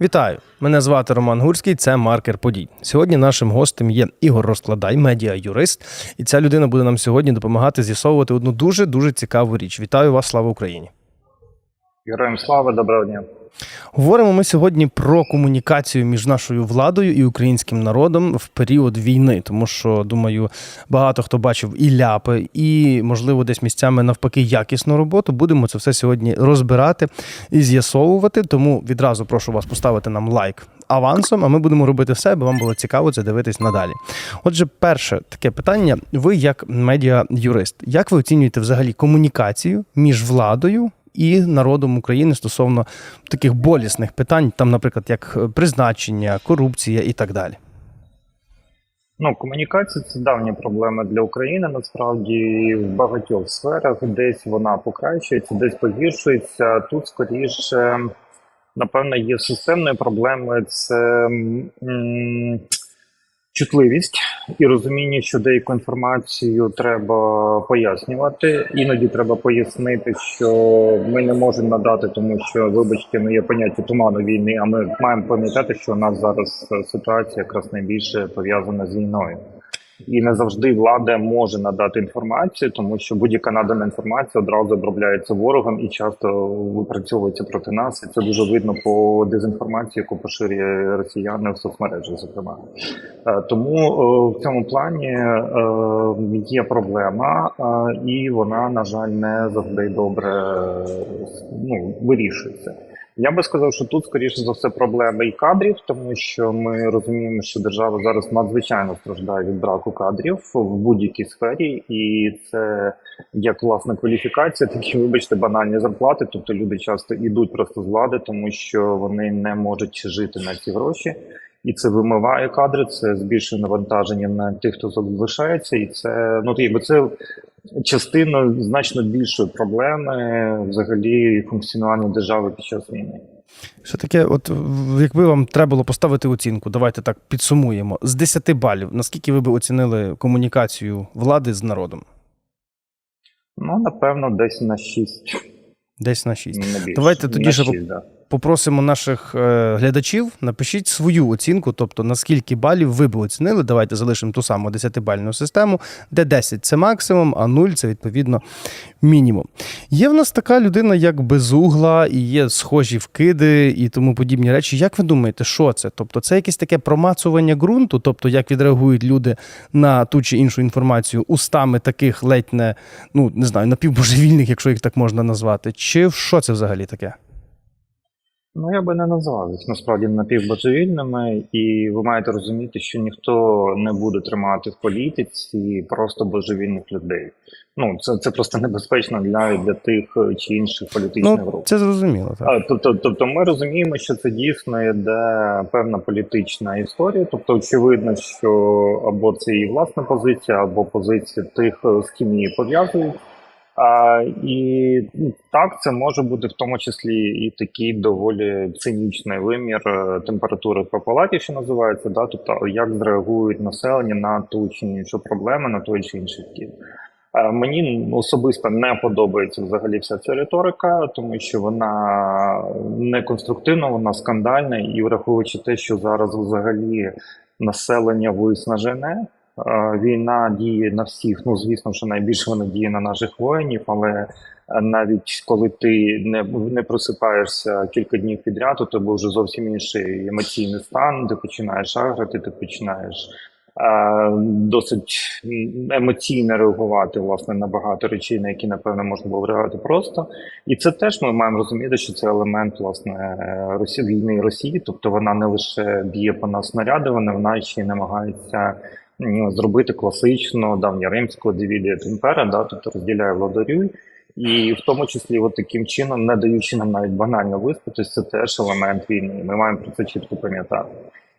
Вітаю! Мене звати Роман Гурський, це маркер подій. Сьогодні нашим гостем є Ігор Розкладай, медіа-юрист, і ця людина буде нам сьогодні допомагати з'ясовувати одну дуже дуже цікаву річ. Вітаю вас, слава Україні! Героям слава, доброго дня. Говоримо ми сьогодні про комунікацію між нашою владою і українським народом в період війни, тому що думаю, багато хто бачив і ляпи, і можливо десь місцями навпаки якісну роботу. Будемо це все сьогодні розбирати і з'ясовувати. Тому відразу прошу вас поставити нам лайк авансом, а ми будемо робити все, аби вам було цікаво це дивитись надалі. Отже, перше таке питання: ви як медіа-юрист, як ви оцінюєте взагалі комунікацію між владою? І народом України стосовно таких болісних питань, там, наприклад, як призначення, корупція і так далі. Ну, комунікація це давня проблема для України. Насправді в багатьох сферах десь вона покращується, десь погіршується. Тут скоріше, напевно, є системною проблемою. Це м, чутливість і розуміння, що деяку інформацію треба пояснювати. Іноді треба пояснити, що ми не можемо надати, тому що, вибачте, не є поняття туману війни. А ми маємо пам'ятати, що у нас зараз ситуація якраз найбільше пов'язана з війною. І не завжди влада може надати інформацію, тому що будь-яка надана інформація одразу обробляється ворогом і часто випрацьовується проти нас. І це дуже видно по дезінформації, яку поширює росіяни в соцмережах. Зокрема, Е, тому е, в цьому плані е, є проблема, і вона, на жаль, не завжди добре ну, вирішується. Я би сказав, що тут скоріше за все проблема і кадрів, тому що ми розуміємо, що держава зараз надзвичайно страждає від браку кадрів в будь-якій сфері, і це як власна кваліфікація, так і вибачте банальні зарплати. Тобто люди часто йдуть просто з влади, тому що вони не можуть жити на ці гроші. І це вимиває кадри, це збільшує навантаження на тих, хто залишається, і це ну якби це частина значно більшої проблеми взагалі функціонування держави під час війни. Що таке, от якби вам треба було поставити оцінку, давайте так підсумуємо. З 10 балів, наскільки ви би оцінили комунікацію влади з народом? Ну, напевно, десь на 6. Десь на 6. Не. Давайте тоді на ще 6, да. Попросимо наших е, глядачів, напишіть свою оцінку, тобто на скільки балів ви б оцінили. Давайте залишимо ту саму 10-бальну систему, де 10 це максимум, а 0 це відповідно мінімум. Є в нас така людина, як безугла, і є схожі вкиди і тому подібні речі. Як ви думаєте, що це? Тобто, це якесь таке промацування ґрунту, тобто як відреагують люди на ту чи іншу інформацію устами таких ледь не, ну не знаю, напівбожевільних, якщо їх так можна назвати, чи що це взагалі таке? Ну, я би не назвав їх насправді напівбожевільними, і ви маєте розуміти, що ніхто не буде тримати в політиці просто божевільних людей. Ну, це, це просто небезпечно для, для тих чи інших політичних Ну, груп. це зрозуміло. Так. А, Тобто, тобто ми розуміємо, що це дійсно йде певна політична історія. Тобто, очевидно, що або це її власна позиція, або позиція тих, з ким її пов'язують. І ну, так, це може бути в тому числі і такий доволі цинічний вимір е, температури по палаті, що називається, да? тобто як зреагують населення на ту чи іншу проблему, на той чи інший вхід. Е, Мені особисто не подобається взагалі вся ця риторика, тому що вона не конструктивна, вона скандальна, і враховуючи те, що зараз взагалі населення виснажене. Е, Війна діє на всіх. Ну звісно, що найбільше вона діє на наших воїнів, але е, навіть коли ти не, не просипаєшся кілька днів підряд, у тебе вже зовсім інший емоційний стан. Ти починаєш агрити, ти починаєш е, досить емоційно реагувати власне на багато речей, на які напевно можна було реагувати просто. І це теж ми маємо розуміти, що це елемент власне Росії війни Росії, тобто вона не лише б'є по нас снарядами, вона ще й намагається зробити класично давньоримського дивідія темпера, да, тобто розділяє владарю. І в тому числі, от таким чином, не даючи нам навіть банально виспатись, це теж елемент війни. Ми маємо про це чітко пам'ятати.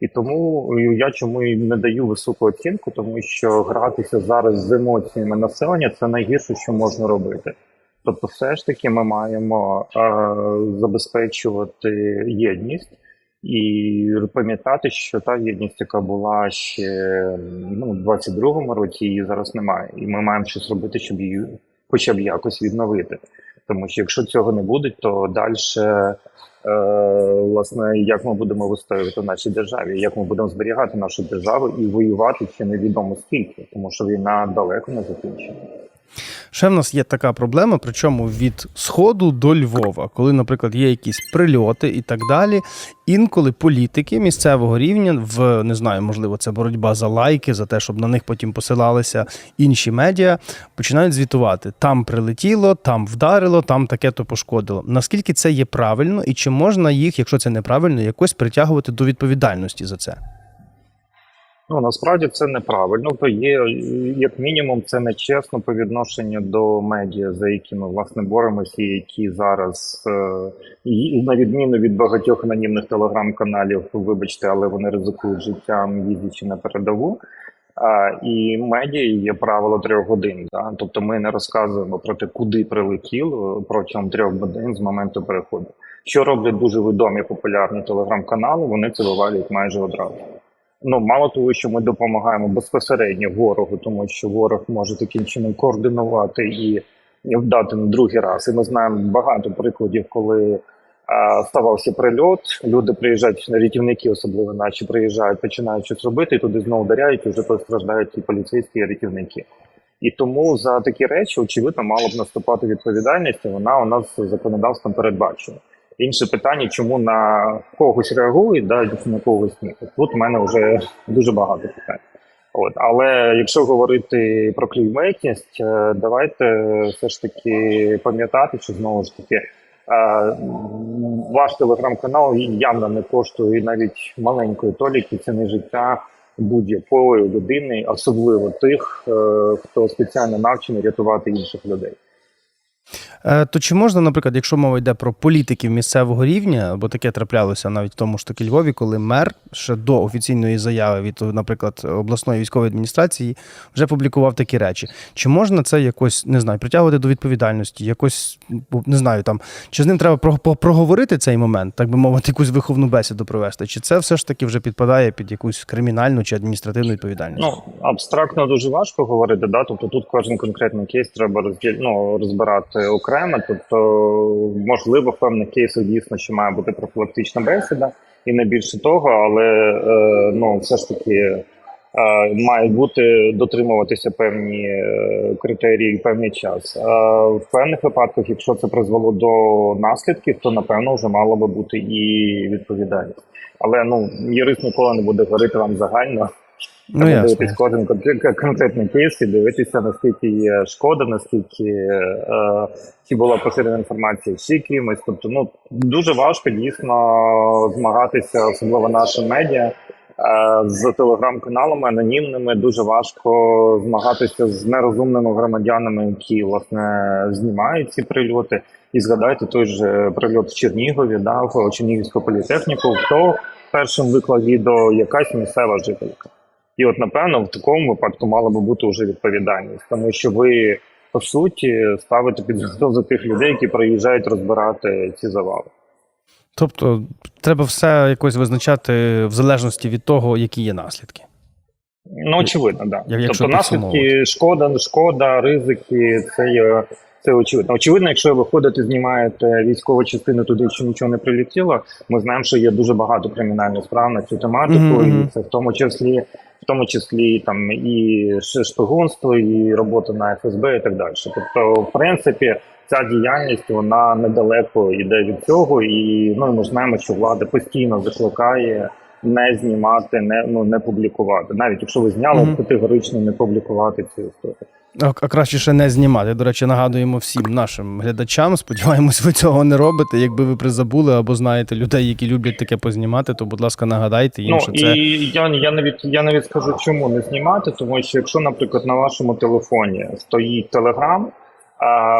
І тому я чому і не даю високу оцінку, тому що гратися зараз з емоціями населення це найгірше, що можна робити. Тобто, все ж таки, ми маємо е, забезпечувати єдність і пам'ятати, що та єдність, яка була ще ну, в 22-му році, її зараз немає. І ми маємо щось робити, щоб її хоча б якось відновити. Тому що якщо цього не буде, то далі, е, власне, як ми будемо вистоювати в нашій державі, як ми будемо зберігати нашу державу і воювати ще невідомо скільки, тому що війна далеко не закінчена. Ще в нас є така проблема, причому від сходу до Львова, коли, наприклад, є якісь прильоти і так далі. Інколи політики місцевого рівня в не знаю, можливо, це боротьба за лайки, за те, щоб на них потім посилалися інші медіа, починають звітувати: там прилетіло, там вдарило, там таке то пошкодило. Наскільки це є правильно, і чи можна їх, якщо це неправильно, якось притягувати до відповідальності за це? Ну насправді це неправильно. То є як мінімум, це нечесно по відношенню до медіа, за які ми власне боремося, і які зараз е, на відміну від багатьох анонімних телеграм-каналів, вибачте, але вони ризикують життям, їздячи на передову. А, і медіа є правило трьох годин. Да? Тобто ми не розказуємо про те, куди прилетіло протягом трьох годин з моменту переходу. Що роблять дуже відомі популярні телеграм-канали, вони це вивалюють майже одразу. Ну, мало того, що ми допомагаємо безпосередньо ворогу, тому що ворог може таким чином координувати і вдати на другий раз. І ми знаємо багато прикладів, коли а, ставався прильот. Люди приїжджають рятівники, особливо наші приїжджають, починають щось робити, і туди знову ударяють, і вже постраждають і поліцейські, і рятівники. І тому за такі речі, очевидно, мало б наступати відповідальність. і Вона у нас законодавством передбачена. Інше питання, чому на когось реагують, да, на когось ні. Тут в мене вже дуже багато питань. От, але якщо говорити про клеймейкість, е, давайте все ж таки пам'ятати, що знову ж таки е, ваш телеграм-канал явно не коштує навіть маленької толіки ціни життя будь-якої людини, особливо тих, е, хто спеціально навчений рятувати інших людей. Е, То чи можна, наприклад, якщо мова йде про політиків місцевого рівня, бо таке траплялося навіть в тому ж таки Львові, коли мер ще до офіційної заяви від, наприклад, обласної військової адміністрації вже публікував такі речі. Чи можна це якось не знаю, притягувати до відповідальності, якось не знаю там, чи з ним треба проговорити цей момент, так би мовити, якусь виховну бесіду провести? Чи це все ж таки вже підпадає під якусь кримінальну чи адміністративну відповідальність? Ну абстрактно дуже важко говорити. Да, тобто тут кожен конкретний кейс треба розділ... ну, розбирати окремо. Тобто, можливо, в певних кейсах дійсно ще має бути профілактична бесіда, і не більше того, але е, ну все ж таки. е, Мають бути дотримуватися певні е, критерії, певний час. В певних випадках, якщо це призвело до наслідків, то напевно вже мало би бути і відповідальність. Але ну юрист ніколи не буде говорити вам загально. Ну, ясно. дивитись кожен конкретний кейс і дивитися, наскільки є шкода, наскільки е, чи була поширена інформація ще кимось. Тобто, ну дуже важко дійсно змагатися, особливо нашим медіа. е, З телеграм-каналами анонімними дуже важко змагатися з нерозумними громадянами, які власне знімають ці прильоти. І згадайте той же прильот в Чернігові, да, в Чернігівську політехніку. Хто першим виклав відео якась місцева жителька. І от напевно в такому випадку мала би бути вже відповідальність, тому що ви по суті ставите під загрозу тих людей, які приїжджають розбирати ці завали. Тобто треба все якось визначати в залежності від того, які є наслідки. Ну очевидно, да. Як- якщо тобто наслідки шкода, шкода, ризики, це є. Це очевидно. Очевидно, якщо ви ходите, знімаєте військову частину туди, що нічого не прилетіло. Ми знаємо, що є дуже багато кримінальних справ на цю тематику, Мгм, і це в тому числі, тому числі там і шпигунство, і робота на ФСБ, і так далі. Тобто, в принципі, ця діяльність вона недалеко йде від цього, і ну ми знаємо, що влада постійно закликає не знімати, не ну не публікувати. Навіть якщо ви зняли, Мгм. категорично не публікувати цю історію. А, а краще ще не знімати. До речі, нагадуємо всім нашим глядачам. Сподіваємось, ви цього не робите. Якби ви призабули або знаєте людей, які люблять таке познімати, то будь ласка, нагадайте їм, Ну що це і я, я навіть я навіть скажу, чому не знімати, тому що якщо, наприклад, на вашому телефоні стоїть Телеграм,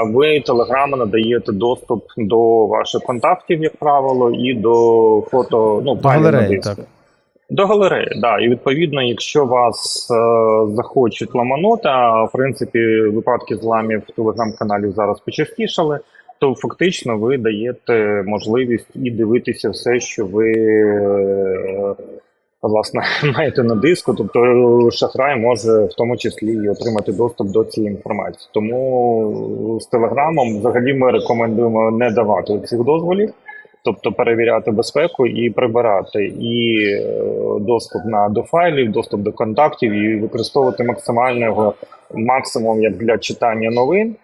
ви Телеграму надаєте доступ до ваших контактів, як правило, і до фото ну до галереї. Так До галереї, да. І відповідно, якщо вас е, захочуть ламанути, а в принципі випадки зламів в телеграм-каналі зараз почастішали, то фактично ви даєте можливість і дивитися все, що ви е, власне маєте на диску, тобто е, шахрай може в тому числі і отримати доступ до цієї інформації. Тому з телеграмом взагалі ми рекомендуємо не давати цих дозволів. Тобто перевіряти безпеку і прибирати і е, доступ на до файлів, доступ до контактів, і використовувати максимального максимум як для читання новин.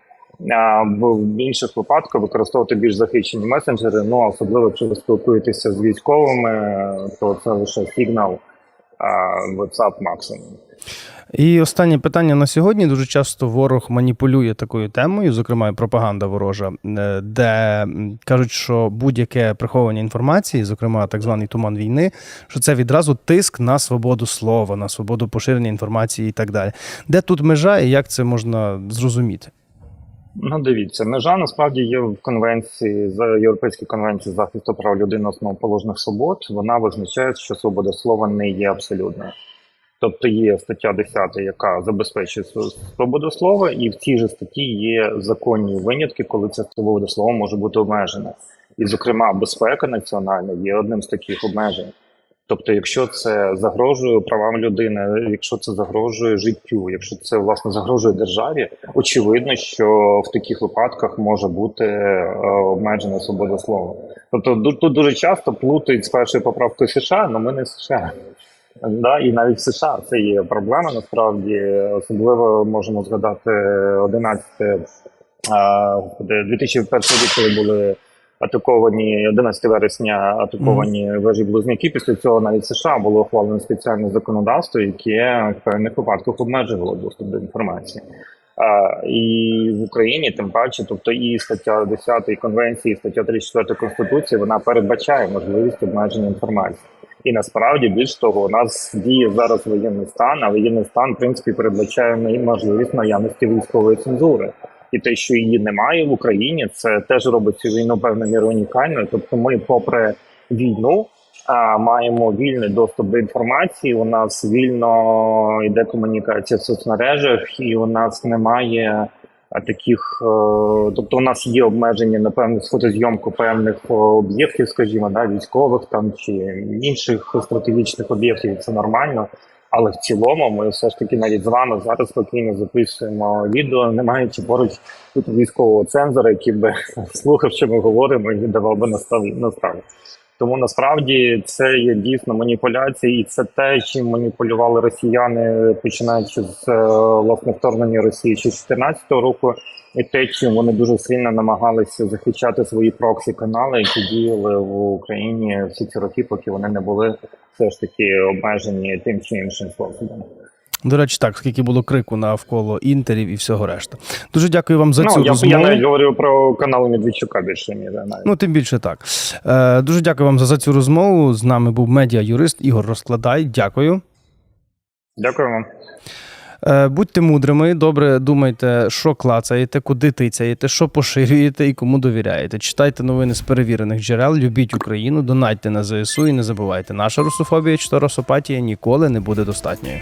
В інших випадках використовувати більш захищені месенджери. Ну особливо, якщо ви спілкуєтеся з військовими, то це лише сигнал WhatsApp максимум. І останнє питання на сьогодні. Дуже часто ворог маніпулює такою темою, зокрема пропаганда ворожа, е, де кажуть, що будь-яке приховування інформації, зокрема так званий туман війни, що це відразу тиск на свободу слова, на свободу поширення інформації і так далі. Де тут межа і як це можна зрозуміти? Ну, дивіться, межа насправді є в конвенції за Європейській конвенції захисту прав людини основоположних свобод. Вона визначає, що свобода слова не є абсолютною. Тобто є стаття 10, яка забезпечує свободу слова, і в цій же статті є законні винятки, коли ця свобода слова може бути обмежена. І, зокрема, безпека національна є одним з таких обмежень. Тобто, якщо це загрожує правам людини, якщо це загрожує життю, якщо це власне загрожує державі, очевидно, що в таких випадках може бути е, обмежена свобода слова. Тобто тут дуже часто плутають з першою поправкою США, але ми не США. Да, і навіть в США це є проблема. Насправді, особливо можемо згадати 11 а, господи, 2001 рік, коли були атаковані 11 вересня, атаковані вежі близнюки. Після цього навіть США було ухвалено спеціальне законодавство, яке в певних випадках обмежувало доступ до інформації. А, і в Україні тим паче, тобто і стаття 10 конвенції, і стаття 34 конституції, вона передбачає можливість обмеження інформації. І насправді більш того, у нас діє зараз воєнний стан, а воєнний стан в принципі передбачає можливість наявності військової цензури. І те, що її немає в Україні, це теж робить цю війну певною мірою унікальною. Тобто, ми, попри війну, маємо вільний доступ до інформації. У нас вільно йде комунікація в соцмережах, і у нас немає таких, е, тобто у нас є обмеження на певну фотозйомку певних е, об'єктів, скажімо, да, військових там чи інших стратегічних об'єктів. Це нормально. Але в цілому ми все ж таки навіть з вами зараз спокійно записуємо відео, не маючи поруч тут військового цензора, який би слухав, що ми говоримо, і давав би настав настави. Тому насправді це є дійсно маніпуляції, і це те, чим маніпулювали росіяни, починаючи з е, власне вторгнення Росії ще 2014 року, і те, чим вони дуже сильно намагалися захищати свої проксі канали, які діяли в Україні всі ці роки, поки вони не були все ж таки обмежені тим чи іншим способом. До речі, так, скільки було крику навколо інтерів і всього решта. Дуже дякую вам за ну, цю я, розмову. я навіть говорю про канал Медведчука більше ніж навіть. Ну, тим більше так. Е, дуже дякую вам за, за цю розмову. З нами був медіа-юрист Ігор Розкладай. Дякую. Дякую вам. Е, будьте мудрими, добре думайте, що клацаєте, куди тицяєте, що поширюєте і кому довіряєте. Читайте новини з перевірених джерел, любіть Україну, донатьте на ЗСУ і не забувайте, наша русофобія чи росопатія ніколи не буде достатньою.